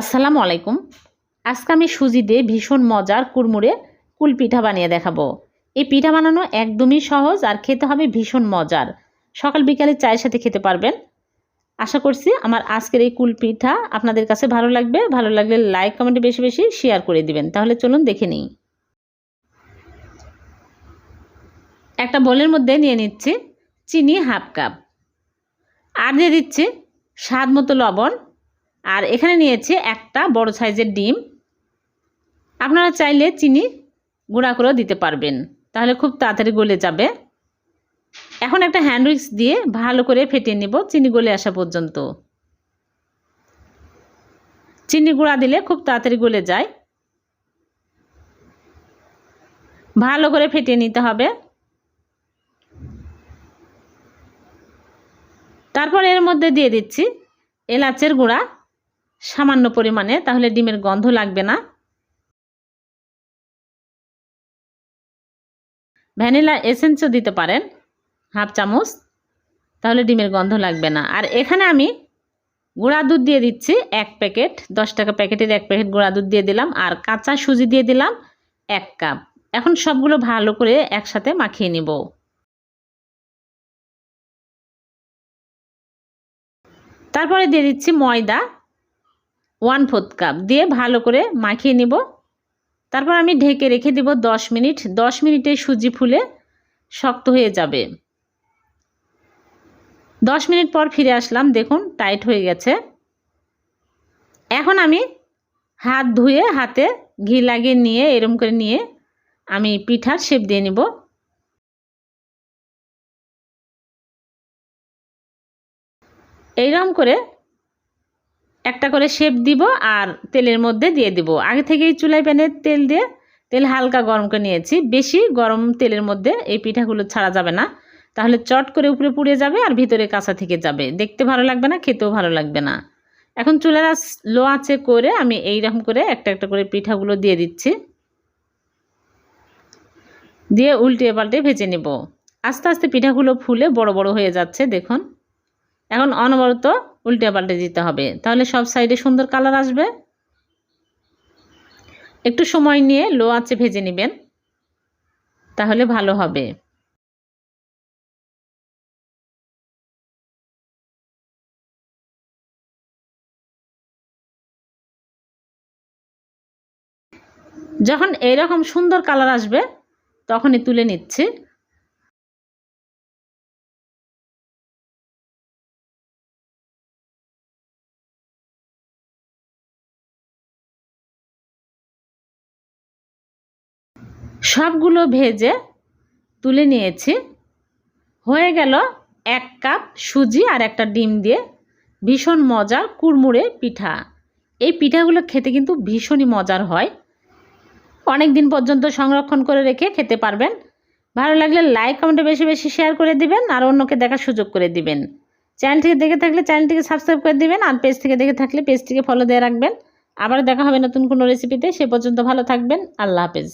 আসসালামু আলাইকুম। আজকে আমি সুজি দিয়ে ভীষণ মজার কুড়মুড়ে কুল পিঠা বানিয়ে দেখাবো। এই পিঠা বানানো একদমই সহজ আর খেতে হবে ভীষণ মজার। সকাল বিকালে চায়ের সাথে খেতে পারবেন। আশা করছি আমার আজকের এই কুল পিঠা আপনাদের কাছে ভালো লাগবে। ভালো লাগলে লাইক, কমেন্টে বেশি বেশি শেয়ার করে দিবেন। তাহলে চলুন দেখে নিই। একটা বোলের মধ্যে নিয়ে নিচ্ছি চিনি হাফ কাপ। আর দিয়ে দিচ্ছি স্বাদ মতো লবণ। আর এখানে নিয়েছি একটা বড় সাইজের ডিম। আপনারা চাইলে চিনি গুঁড়া করেও দিতে পারবেন। তাহলে খুব তাড়াতাড়ি গলে যাবে। এখন একটা হ্যান্ড উইক্স দিয়ে ভালো করে ফেটিয়ে নেব চিনি গলে আসা পর্যন্ত। চিনি গুঁড়া দিলে খুব তাড়াতাড়ি গলে যায়। ভালো করে ফেটিয়ে নিতে হবে। তারপর এর মধ্যে দিয়ে দিচ্ছি এলাচের গুঁড়া। সামান্য পরিমাণে, তাহলে ডিমের গন্ধ লাগবে না। ভ্যানিলা এসেন্সও দিতে পারেন, হাফ চামচ, তাহলে ডিমের গন্ধ লাগবে না। আর এখানে আমি গুঁড়া দুধ দিয়ে দিচ্ছি, এক প্যাকেট, দশ টাকা প্যাকেটের এক প্যাকেট গুঁড়া দুধ দিয়ে দিলাম, আর কাঁচা সুজি দিয়ে দিলাম, এক কাপ। এখন সবগুলো ভালো করে একসাথে মাখিয়ে নিব। তারপরে দিয়ে দিচ্ছি ময়দা ওয়ান ফোর্থ কাপ দিয়ে ভালো করে মাখিয়ে নিব। তারপর আমি ঢেকে রেখে দিব দশ মিনিট। দশ মিনিটে সুজি ফুলে শক্ত হয়ে যাবে। দশ মিনিট পর ফিরে আসলাম, দেখুন টাইট হয়ে গেছে। এখন আমি হাত ধুয়ে হাতে ঘি লাগিয়ে নিয়ে, এরম করে নিয়ে আমি পিঠার শেপ দিয়ে নিব। এইরকম করে একটা করে শেপ দিব আর তেলের মধ্যে দিয়ে দিব। আগে থেকেই চুলাই প্যানে তেল দিয়ে তেল হালকা গরম করে নিয়েছি। বেশি গরম তেলের মধ্যে এই পিঠাগুলো ছাড়া যাবে না। তাহলে চট করে উপরে পুড়ে যাবে আর ভিতরে কাঁচা থেকে যাবে। দেখতে ভালো লাগবে না, খেতেও ভালো লাগবে না। এখন চুলার লো আছে করে আমি এই রকম করে একটা একটা করে পিঠাগুলো দিয়ে দিচ্ছি। দিয়ে উল্টে পাল্টে ভেজে নেব। আস্তে আস্তে পিঠাগুলো ফুলে বড় বড় হয়ে যাচ্ছে, দেখুন। এখন অনবরত উল্টে পাল্টে দিতে হবে। তাহলে সব সাইডে সুন্দর কালার আসবে। একটু সময় নিয়ে লো আঁচে ভেজে নেবেন। তাহলে ভালো হবে। যখন এইরকম সুন্দর কালার আসবে, তখনই তুলে নিচ্ছি। সবগুলো ভেজে তুলে নিয়েছি। হয়ে গেল এক কাপ সুজি আর একটা ডিম দিয়ে ভীষণ মজার কুড়মুড়ে পিঠা। এই পিঠাগুলো খেতে কিন্তু ভীষণই মজার হয়। অনেক দিন পর্যন্ত সংরক্ষণ করে রেখে খেতে পারবেন। ভালো লাগলে লাইক কমেন্টে বেশি বেশি শেয়ার করে দিবেন আর অন্যকে দেখার সুযোগ করে দিবেন। চ্যানেল থেকে দেখে থাকলে চ্যানেলটিকে সাবস্ক্রাইব করে দিবেন আর পেজ থেকে দেখে থাকলে পেজটিকে ফলো দিয়ে রাখবেন। আবার দেখা হবে নতুন কোনো রেসিপিতে সে পর্যন্ত ভালো থাকবেন। আল্লাহ হাফেজ।